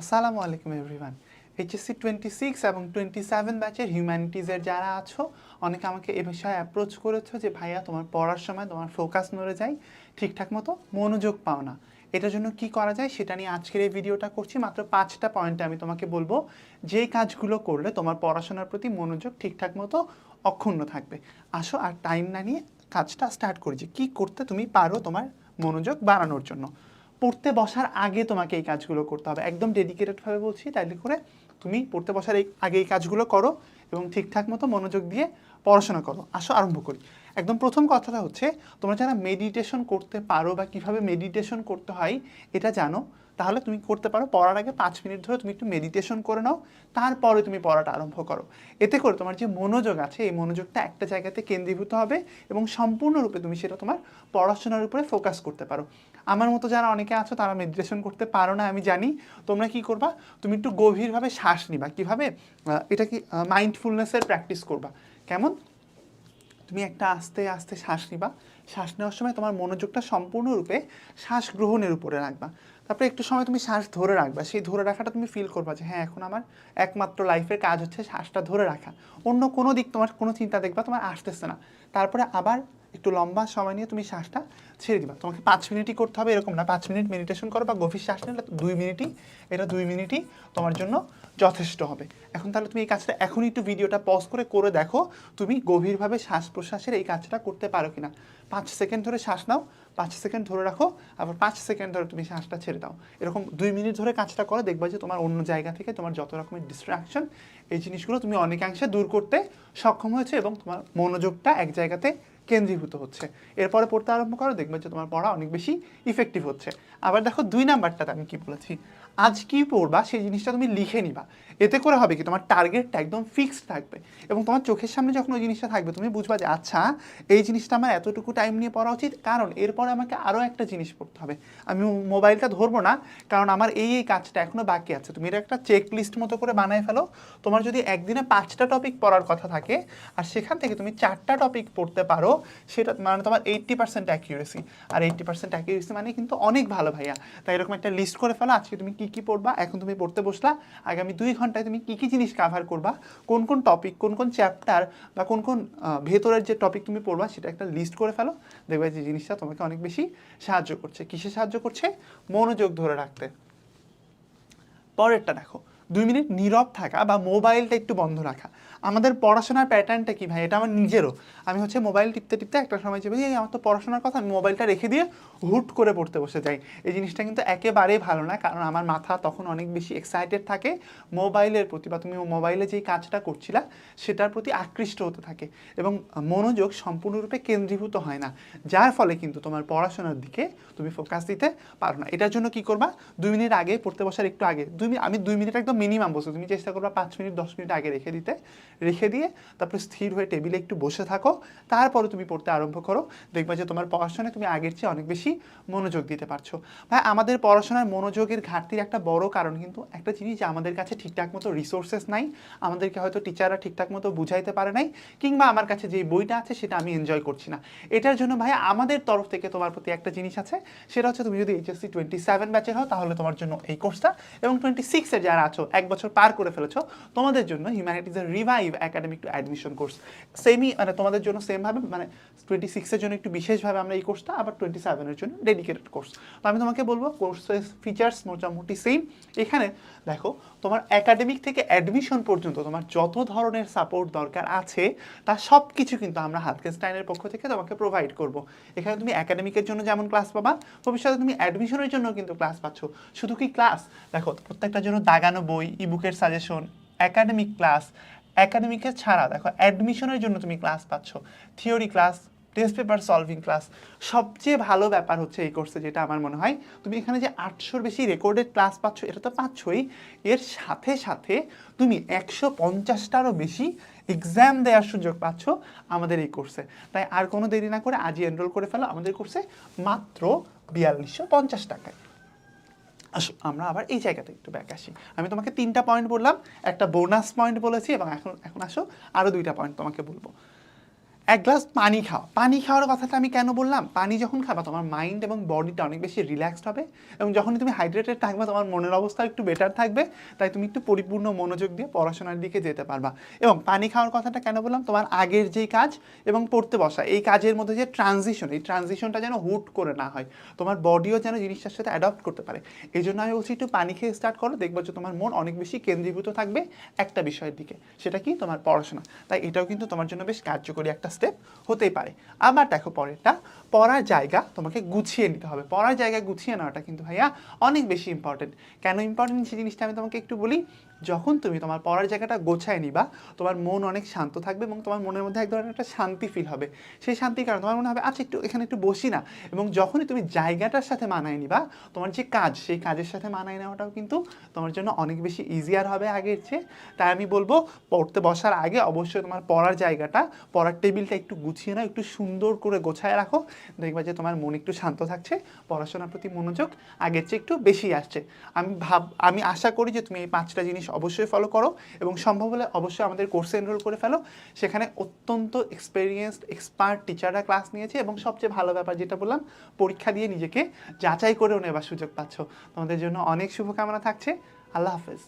আসসালামু আলাইকুম everyone. HSC twenty six এবং টোয়েন্টি সেভেন ব্যাচের হিউম্যানিটিজের যারা আছো, অনেকে আমাকে এ বিষয়ে অ্যাপ্রোচ করেছ যে, ভাইয়া, তোমার পড়ার সময় তোমার ফোকাস নড়ে যায়, ঠিকঠাক মতো মনোযোগ পাও না। এটার জন্য কি করা যায় সেটা নিয়ে আজকের এই ভিডিওটা করছি। মাত্র পাঁচটা পয়েন্টে আমি তোমাকে বলব যেই কাজগুলো করলে তোমার পড়াশোনার প্রতি মনোযোগ ঠিকঠাক মতো অক্ষুণ্ণ থাকবে। আসো আর টাইম না নিয়ে কাজটা স্টার্ট করি যে, কী করতে তুমি পারো তোমার মনোযোগ বাড়ানোর জন্য। পড়তে বসার আগে তোমাকে এই কাজগুলো করতে হবে। একদম ডেডিকেটেডভাবে বলছি, তাইলে করে তুমি পড়তে বসার এই আগে এই কাজগুলো করো এবং ঠিকঠাক মতো মনোযোগ দিয়ে পড়াশোনা করো। আসো, আরম্ভ করি। একদম প্রথম কথাটা হচ্ছে, তোমরা যারা মেডিটেশন করতে পারো বা কীভাবে মেডিটেশন করতে হয়, এটা জানো তাহলে তুমি করতে পারো, পড়ার আগে পাঁচ মিনিট ধরে তুমি একটু মেডিটেশন করে নাও, তারপরে তুমি পড়াটা আরম্ভ করো। এতে করে তোমার যে মনোযোগ আছে, এই মনোযোগটা একটা জায়গাতে কেন্দ্রীভূত হবে এবং সম্পূর্ণরূপে তুমি সেটা তোমার পড়াশোনার উপরে ফোকাস করতে পারো। আমার মতো যারা অনেকে আছো, তারা মেডিটেশন করতে পারো না, আমি জানি। তোমরা কি করবা? তুমি একটু গভীরভাবে শ্বাস নিবা। কীভাবে? এটা কি মাইন্ডফুলনেসের প্র্যাকটিস করবা। কেমন? তুমি একটা আস্তে আস্তে শ্বাস নিবা। শ্বাস নেওয়ার সময় তোমার মনোযোগটা সম্পূর্ণরূপে শ্বাস গ্রহণের উপরে রাখবা। তারপরে একটু সময় তুমি শ্বাস ধরে রাখবা। সেই ধরে রাখাটা তুমি ফিল করবা যে হ্যাঁ এখন আমার একমাত্র লাইফের কাজ হচ্ছে শ্বাসটা ধরে রাখা। অন্য কোনো দিক তোমার কোনো চিন্তা দেখবা, তোমার আসতেছে না। তারপরে আবার একটু লম্বা সময় নিয়ে তুমি শ্বাসটা ছেড়ে দিবা। তোমাকে পাঁচ মিনিটই করতে হবে, এরকম না। পাঁচ মিনিট মেডিটেশন করো বা গভীর শ্বাস নিলে দুই মিনিটই, এটা দুই মিনিটই তোমার জন্য যথেষ্ট হবে। এখন তাহলে তুমি এই কাজটা এখনই একটু ভিডিওটা পজ করে করে দেখো, তুমি গভীরভাবে শ্বাস প্রশ্বাসের এই কাজটা করতে পারো কিনা। পাঁচ সেকেন্ড ধরে শ্বাস নাও, পাঁচ সেকেন্ড ধরে রাখো, আবার পাঁচ সেকেন্ড ধরে তুমি শ্বাসটা ছেড়ে দাও। এরকম দুই মিনিট ধরে কাজটা করো, দেখবা যে তোমার অন্য জায়গা থেকে তোমার যত রকমের ডিস্ট্রাকশন এই জিনিসগুলো তুমি অনেকাংশে দূর করতে সক্ষম হয়েছে এবং তোমার মনোযোগটা এক জায়গাতে কেন্দ্রীভূত হচ্ছে। এরপরে পড়তে আরম্ভ করো, দেখবে যে তোমার পড়া অনেক বেশি ইফেক্টিভ হচ্ছে। আবার দেখো দুই নাম্বারটাতে আমি কি বলেছি? আজ কি পড়বা সেই জিনিসটা তুমি লিখে নিবা। এতে করে হবে কি তোমার টার্গেটটা একদম ফিক্সড থাকবে। এবং তোমার চোখের সামনে যখন ওই জিনিসটা থাকবে, তুমি বুঝবা যে আচ্ছা এই জিনিসটা আমার এতটুকু টাইম নিয়ে পড়া উচিত। কারণ এরপরে আমাকে আরও একটা জিনিস পড়তে হবে। আমি মোবাইলটা ধরবো না, কারণ আমার এই এই কাজটা এখনও বাকি আছে। তুমি এটা একটা চেক লিস্ট মতো করে বানায় ফেলো। তোমার যদি একদিনে পাঁচটা টপিক পড়ার কথা থাকে, আর সেখান থেকে তুমি চারটা টপিক পড়তে পারো সেটা মানে তোমার এইট্টি পার্সেন্ট অ্যাকিউরেসি আর এইট্টি পার্সেন্ট অ্যাকিউরেসি মানে কিন্তু অনেক ভালো ভাইয়া। তাই এরকম একটা লিস্ট করে ফেলো, আজকে তুমি কী কী পড়বা, এখন তুমি পড়তে বসলা, আগামী দুই ঘন্টায় তুমি কী কী জিনিস কাভার করবা, কোন কোন টপিক কোন কোন চ্যাপ্টার বা কোন কোন ভেতরের যে টপিক তুমি পড়বা, সেটা একটা লিস্ট করে ফেলো, দেখবে যে জিনিসটা তোমাকে অনেক বেশি সাহায্য করছে। কিসে সাহায্য করছে? মনোযোগ ধরে রাখতে। পরেরটা দেখো। দুই মিনিট নীরব থাকা বা মোবাইলটা একটু বন্ধ রাখা। আমাদের পড়াশোনার প্যাটার্নটা কি ভাই? এটা আমার নিজেরও। আমি হচ্ছে মোবাইল টিপতে টিপতে একটা সময় যে এই আমার তো পড়াশোনার কথা, আমি মোবাইলটা রেখে দিয়ে হুট করে পড়তে বসে যাই। এই জিনিসটা কিন্তু একেবারেই ভালো না, কারণ আমার মাথা তখন অনেক বেশি এক্সাইটেড থাকে। মোবাইলের প্রতি বা তুমি মোবাইলে যেই কাজটা করছিলা, সেটার প্রতি আকৃষ্ট হতে থাকে এবং মনোযোগ সম্পূর্ণরূপে কেন্দ্রীভূত হয় না। যার ফলে কিন্তু তোমার পড়াশোনার দিকে তুমি ফোকাস দিতে পারো না। এটার জন্য কি করবা? দুই মিনিট আগে পড়তে বসার একটু আগে, দুই আমি দুই মিনিট একদম মিনিমাম বসে তুমি চেষ্টা করবা পাঁচ মিনিট, দশ মিনিট আগে রেখে দিতে। রেখে দিয়ে তারপরে স্থির হয়ে টেবিলে একটু বসে থাকো। তারপরে তুমি পড়তে আরম্ভ করো। দেখবা যে তোমার পড়াশোনায় তুমি আগের চেয়ে অনেক বেশি মনোযোগ দিতে পারছ। ভাই, আমাদের পড়াশোনার মনোযোগের ঘাটতির একটা বড় কারণ কিন্তু একটা জিনিস যে আমাদের কাছে ঠিকঠাক মতো রিসোর্সেস নাই, আমাদেরকে হয়তো টিচাররা ঠিকঠাক মতো বুঝাইতে পারে নাই, কিংবা আমার কাছে যে বইটা আছে সেটা আমি এনজয় করছি না। এটার জন্য ভাই, আমাদের তরফ থেকে তোমার প্রতি একটা জিনিস আছে। সেটা হচ্ছে তুমি যদি এইচএসসি টোয়েন্টি সেভেন ব্যাচের হও, তাহলে তোমার জন্য এই কোর্সটা এবং টোয়েন্টি সিক্সের যারা আছো এক বছর পার করে ফেলেছো, তোমাদের জন্য হিউম্যানিটিজের revive academic to admission course সেমই মানে তোমাদের জন্য সেমভাবে মানে টোয়েন্টি সিক্সের জন্য একটু বিশেষভাবে আমরা এই কোর্সটা আবার টোয়েন্টি সেভেনের জন্য ডেডিকেটেড কোর্স তো আমি তোমাকে বলব কোর্সের ফিচার্স মোটামুটি সেম এখানে দেখো, তোমার একাডেমিক থেকে অ্যাডমিশন পর্যন্ত তোমার যত ধরনের সাপোর্ট দরকার আছে, তা সব কিছু কিন্তু আমরা হাতকেস্টাইনের পক্ষ থেকে তোমাকে প্রোভাইড করব। এখানে তুমি একাডেমিকের জন্য যেমন ক্লাস পাবা, ভবিষ্যতে তুমি অ্যাডমিশনের জন্য কিন্তু ক্লাস পাচ্ছ। শুধু কি ক্লাস দেখো, প্রত্যেকটার জন্য দাগানো বই ইবুকের সাজেশন একাডেমিক ক্লাস একাডেমিকের ছাড়া, দেখো অ্যাডমিশনের জন্য তুমি ক্লাস পাচ্ছ theory class test paper solving class সবচেয়ে ভালো ব্যাপার হচ্ছে এই কোর্সে যেটা আমার মনে হয়, তুমি এখানে যে আটশোর বেশি রেকর্ডেড ক্লাস পাচ্ছ, এটা তো পাচ্ছই, এর সাথে সাথে তুমি একশো পঞ্চাশটারও বেশি এক্সাম দেওয়ার সুযোগ পাচ্ছ আমাদের এই কোর্সে তাই আর কোনো দেরি না করে আজই এনরোল করে ফেলো আমাদের কোর্সে মাত্র বিয়াল্লিশশো পঞ্চাশ টাকায়। আসো আমরা আবার এই জায়গাতে একটু ব্যাক আসি। আমি তোমাকে তিনটা পয়েন্ট বললাম, একটা বোনাস পয়েন্ট বলেছি এবং এখন এখন আসো আরও দুইটা পয়েন্ট তোমাকে বলব। এক গ্লাস পানি খাও। পানি খাওয়ার কথাটা আমি কেন বললাম? পানি যখন খাবা, তোমার মাইন্ড এবং বডিটা অনেক বেশি রিল্যাক্সড হবে এবং যখনই তুমি হাইড্রেটেড থাকবে, তোমার মনের অবস্থা একটু বেটার থাকবে, তাই তুমি একটু পরিপূর্ণ মনোযোগ দিয়ে পড়াশোনার দিকে যেতে পারবা। এবং পানি খাওয়ার কথাটা কেন বললাম? তোমার আগের যেই কাজ এবং পড়তে বসা, এই কাজের মধ্যে যে ট্রানজিশন এই ট্রানজিশনটা যেন হুট করে না হয়, তোমার বডিও যেন জিনিসটার সাথে অ্যাডপ্ট করতে পারে। এই জন্য আমি বলছি, একটু পানি খেয়ে স্টার্ট করো, দেখব যে তোমার মন অনেক বেশি কেন্দ্রীভূত থাকবে একটা বিষয়ের দিকে, সেটা কি? তোমার পড়াশোনা। তাই এটাও কিন্তু তোমার জন্য বেশ কার্যকরী একটা স্টেপ হতেই পারে। আবার দেখো পরেরটা পড়ার জায়গা তোমাকে গুছিয়ে নিতে হবে। পড়ার জায়গা গুছিয়ে নেওয়াটা কিন্তু ভাইয়া অনেক বেশি ইম্পর্টেন্ট কেন ইম্পর্টেন্ট সেই জিনিসটা আমি তোমাকে একটু বলি, যখন তুমি তোমার পড়ার জায়গাটা গোছায় নিবা, তোমার মন অনেক শান্ত থাকবে এবং তোমার মনের মধ্যে এক ধরনের একটা শান্তি ফিল হবে। সেই শান্তির কারণে তোমার মনে হবে আচ্ছা একটু এখানে একটু বসি না। এবং যখনই তুমি জায়গাটার সাথে মানায় নিবা, তোমার যে কাজ, সেই কাজের সাথে মানায় নেওয়াটাও কিন্তু তোমার জন্য অনেক বেশি ইজিয়ার হবে আগের চেয়ে। তাই আমি বলব, পড়তে বসার আগে অবশ্যই তোমার পড়ার জায়গাটা, পড়ার টেবিলটা একটু গুছিয়ে নাও, একটু সুন্দর করে গোছায় রাখো। দেখবা যে তোমার মন একটু শান্ত থাকছে, পড়াশোনার প্রতি মনোযোগ আগের চেয়ে একটু বেশি আসছে। আমি ভাব, আমি আশা করি যে তুমি এই পাঁচটা জিনিস অবশ্যই ফলো করো এবং সম্ভব হলে অবশ্যই আমাদের কোর্সে এনরোল করে ফেলো। সেখানে অত্যন্ত এক্সপেরিয়েন্সড এক্সপার্ট টিচাররা ক্লাস নিয়েছে এবং সবচেয়ে ভালো ব্যাপার যেটা বললাম, পরীক্ষা দিয়ে নিজেকে যাচাই করেও নেবার সুযোগ পাচ্ছ। তোমাদের জন্য অনেক শুভকামনা থাকছে। আল্লাহ হাফেজ।